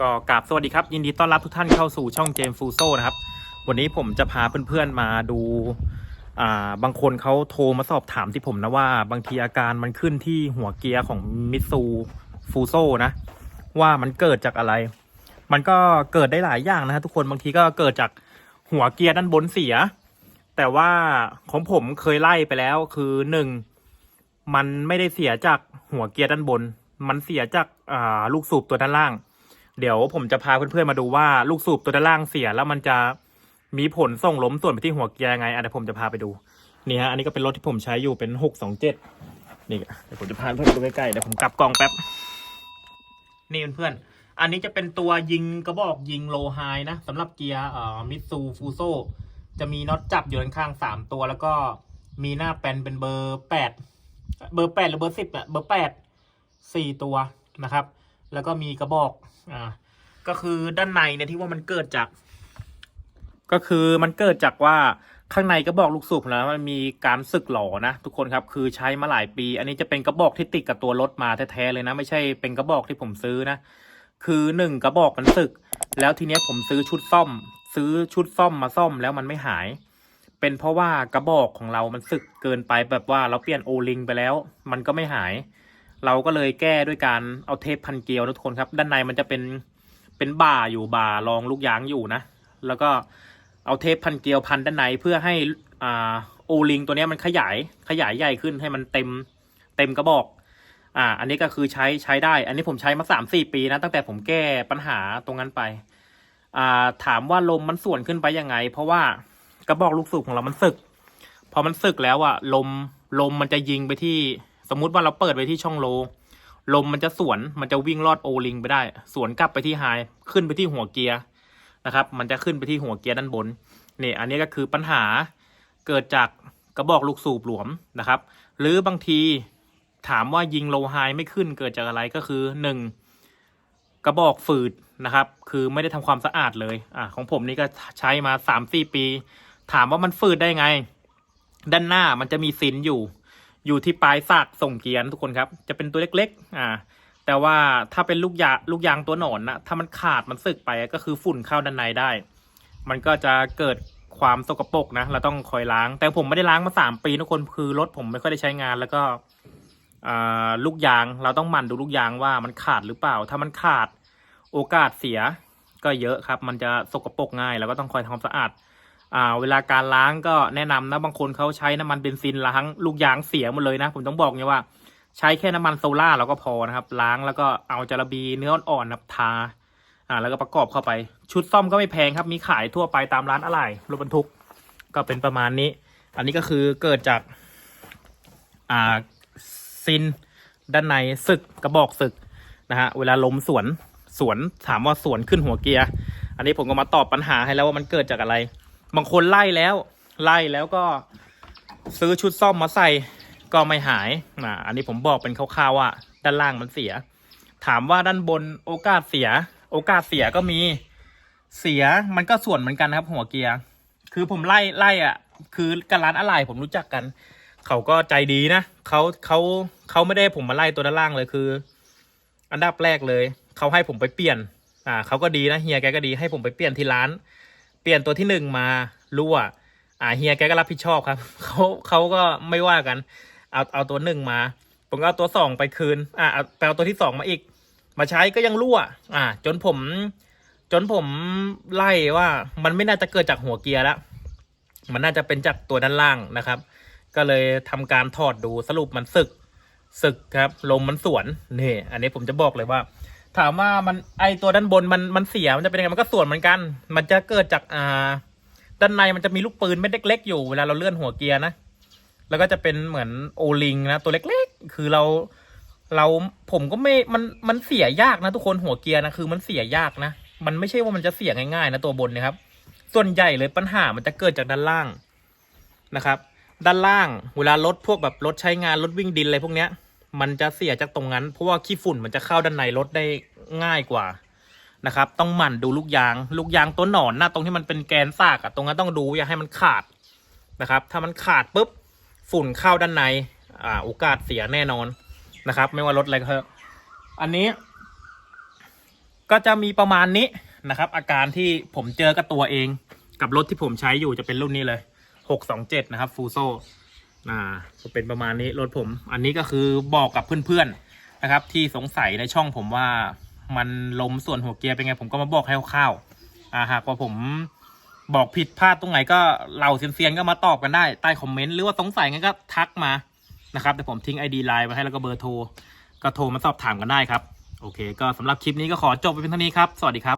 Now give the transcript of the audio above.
ก็กราบสวัสดีครับ ยินดีต้อนรับทุกท่านเข้าสู่ช่องเจมฟูโซนะครับ วันนี้ผมจะพาเพื่อนๆมาดูอ่าบางคนเขาโทรมาสอบถามที่ผมนะว่า บางทีอาการมันขึ้นที่หัวเกียร์ของมิตซูฟูโซนะ ว่ามันเกิดจากอะไร มันก็เกิดได้หลายอย่างนะฮะทุกคนบางทีก็เกิดจากหัวเกียร์ด้านบนเสีย แต่ว่าของผมเคยไล่ไปแล้วคือหนึ่งมันไม่ได้เสียจากหัวเกียร์ด้านบน มันเสียจากอ่าลูกสูบตัวด้านล่าง เดี๋ยวผมจะพาเพื่อนๆมาดูว่าลูกสูบตัวด้านล่างเสียแล้วมันจะมีผลส่งล้มส่วนไปที่หัวเกียร์ยังไงอะเดี๋ยวผมจะพาไปดูนี่ฮะอันนี้ก็เป็นรถที่ผมใช้อยู่เป็นหกสองเจ็ดนี่เดี๋ยวผมจะพาเพื่อนไปดูใกล้ๆเดี๋ยวผมกลับกล้องแป๊บนี่เพื่อนๆอันนี้จะเป็นตัวยิงกระบอกยิงโลไฮนะสำหรับเกียร์เอ่อมิตซูฟูโซจะมีน็อตจับอยู่ด้านข้างสามตัว แล้วก็มีหน้าแปนเป็นเบอร์แปดเบอร์แปดหรือเบอร์สิบอะเบอร์แปดสี่ตัวนะครับ แล้วก็มีกระบอกอ่าก็คือด้านในเนี่ยที่ว่ามันเกิดจาก ก็คือมันเกิดจากว่าข้างในกระบอกลูกสูบแล้วมันมีการสึกหล่อนะ ทุกคนครับคือใช้มาหลายปี อันนี้จะเป็นกระบอกที่ติดกับตัวรถมาแท้ๆเลยนะ ไม่ใช่เป็นกระบอกที่ผมซื้อนะ คือหนึ่งกระบอกมันสึก แล้วทีเนี้ยผมซื้อชุดซ่อม ซื้อชุดซ่อมมาซ่อมแล้วมันไม่หาย เป็นเพราะว่ากระบอกของเรามันสึกเกินไปแบบว่าเราเปลี่ยนโอลิงไปแล้ว มันก็ไม่หาย เราก็เลยแก้ด้วยการเอาเทปพันเกลียวนะทุกคนครับ ด้านในมันจะเป็นเป็นบ่าอยู่บ่ารองลูกยางอยู่นะ แล้วก็เอาเทปพันเกลียวพันด้านในเพื่อให้อ่าโอลิงตัวนี้มันขยายขยายใหญ่ขึ้นให้มันเต็มเต็มกระบอก อ่า อันนี้ก็คือใช้ใช้ได้ อันนี้ผมใช้มาสามสี่ปีนะ ตั้งแต่ผมแก้ปัญหาตรงนั้นไป อ่า ถามว่าลมมันส่วนขึ้นไปยังไง เพราะว่ากระบอกลูกสูบของเรามันสึก พอมันสึกแล้วอะลมลมมันจะยิงไปที่ สมมุติว่าเราเปิดไปที่ช่องโล ลมมันจะสวนมันจะวิ่งลอดโอลิงไปได้ สวนกลับไปที่ไฮขึ้นไปที่หัวเกียร์นะครับ มันจะขึ้นไปที่หัวเกียร์ด้านบนนี่อันนี้ก็คือปัญหาเกิดจากกระบอกลูกสูบหลวมนะครับ หรือบางทีถามว่ายิงโลไฮไม่ขึ้นเกิดจากอะไรก็คือหนึ่งกระบอกฝืดนะครับ คือไม่ได้ทำความสะอาดเลยอ่าของผมนี่ก็ใช้มาสามสี่ปี ถามว่ามันฝืดได้ไง ด้านหน้ามันจะมีซินอยู่ อยู่ที่ปลายซากส่งเกียร์นะทุกคนครับ จะเป็นตัวเล็กๆ อ่า แต่ว่าถ้าเป็นลูกยาลูกยางตัวหนอนนะถ้ามันขาดมันสึกไปก็คือฝุ่นเข้าด้านในได้ มันก็จะเกิดความสกปรกนะ เราต้องคอยล้าง แต่ผมไม่ได้ล้างมาสามปีทุกคนคือรถผมไม่ค่อยได้ใช้งานแล้วก็อ่าลูกยางเราต้องหมั่นดูลูกยางว่ามันขาดหรือเปล่า ถ้ามันขาดโอกาสเสียก็เยอะครับ มันจะสกปรกง่าย แล้วก็ต้องคอยทำความสะอาด อ่าเวลาการล้างก็แนะนำนะบางคนเขาใช้น้ำมันเบนซินล้างลูกยางเสียหมดเลยนะ ผมต้องบอกเนี่ยว่าใช้แค่น้ำมันโซล่าเราก็พอนะครับ ล้างแล้วก็เอาจาระบีเนื้ออ่อนๆนับทาอ่าแล้วก็ประกอบเข้าไป ชุดซ่อมก็ไม่แพงครับ มีขายทั่วไปตามร้านอะไหล่รถบรรทุกก็เป็นประมาณนี้ อันนี้ก็คือเกิดจากอ่าซินด้านในสึกกระบอกสึกนะฮะเวลาลมสวนสวนถามว่าสวนขึ้นหัวเกียร์ อันนี้ผมก็มาตอบปัญหาให้แล้วว่ามันเกิดจากอะไร บางคนไล่แล้ว ไล่แล้วก็ซื้อชุดซ่อมมาใส่ก็ไม่หายอ่าอันนี้ผมบอกเป็นคร่าวๆว่าด้านล่างมันเสีย ถามว่าด้านบนโอกาสเสีย โอกาสเสียก็มีเสียมันก็ส่วนเหมือนกันครับ หัวเกียร์ คือผมไล่ไล่อะ คือกับร้านอะไรผมรู้จักกัน เขาก็ใจดีนะเขาเขาเขาไม่ได้ผมมาไล่ตัวด้านล่างเลยคือ อันดับแรกเลย เขาให้ผมไปเปลี่ยน อ่าเขาก็ดีนะเฮียแกก็ดีให้ผมไปเปลี่ยนที่ร้าน ลี่ยนตัวที่หนึ่งมารั่วอ่าเฮียแกก็รับผิดชอบครับเขาเขาก็ไม่ว่ากัน เอาเอาตัวหนึ่งมา ผมก็เอาตัวสองไปคืน อ่าเอาไปเอาตัวที่สองมาอีก มาใช้ก็ยังรั่ว อ่า จนผม จนผมไล่ว่ามันไม่น่าจะเกิดจากหัวเกียร์ล้วมันน่าจะเป็นจากตัวด้านล่างนะครับ ก็เลยทำการถอดดูสรุปมันสึก สึกครับ ลมมันสวนนี่ อันนี้ผมจะบอกเลยว่า ถามว่ามันไอตัวด้านบนมันมันเสียมันจะเป็นยังไงมันก็ส่วนเหมือนกัน มันจะเกิดจากอ่าด้านในมันจะมีลูกปืนเม็ดเล็กๆอยู่เวลาเราเลื่อนหัวเกียร์นะแล้วก็จะเป็นเหมือนโอลิงนะตัวเล็กๆ คือเราเราผมก็ไม่มันมันเสียยากนะ ทุกคนหัวเกียร์นะคือมันเสียยากนะ มันไม่ใช่ว่ามันจะเสียง่ายๆนะตัวบนนะครับ ส่วนใหญ่เลยปัญหามันจะเกิดจากด้านล่างนะครับ ด้านล่างเวลารถพวกแบบรถใช้งานรถวิ่งดินอะไรพวกเนี้ย มันจะเสียจากตรงนั้นเพราะว่าขี้ฝุ่นมันจะเข้าด้านในรถได้ ง่ายกว่านะครับ ต้องหมั่นดูลูกยาง ลูกยางตัวหนอนหนะตรงที่มันเป็นแกนซากอะตรงนั้นต้องดูอย่าให้มันขาดนะครับ ถ้ามันขาดปุ๊บฝุ่นเข้าด้านในอ่าโอกาสเสียแน่นอนนะครับ ไม่ว่ารถอะไรก็เถอะอันนี้ ก็จะมีประมาณนี้นะครับ อาการที่ผมเจอกับตัวเอง กับรถที่ผมใช้อยู่จะเป็นรุ่นนี้เลย627นะครับฟูโซอ่าจะเป็นประมาณนี้รถผม อันนี้ก็คือบอกกับเพื่อนๆนะครับ ที่สงสัยในช่องผมว่า มันล้มส่วนหัวเกียร์เป็นไง ผมก็มาบอกให้คร่าวๆอ่าหากว่าผมบอกผิดพลาดตรงไหนก็เหล่าเซียนๆก็มาตอบกันได้ใต้คอมเมนต์หรือว่าสงสัยงั้นก็ทักมานะครับแต่ผมทิ้ง ID ไลน์ไว้ให้แล้วก็เบอร์โทร ก็โทรมาสอบถามกันได้ครับ โอเค ก็สำหรับคลิปนี้ก็ขอจบไปเพียงเท่านี้ครับ สวัสดีครับ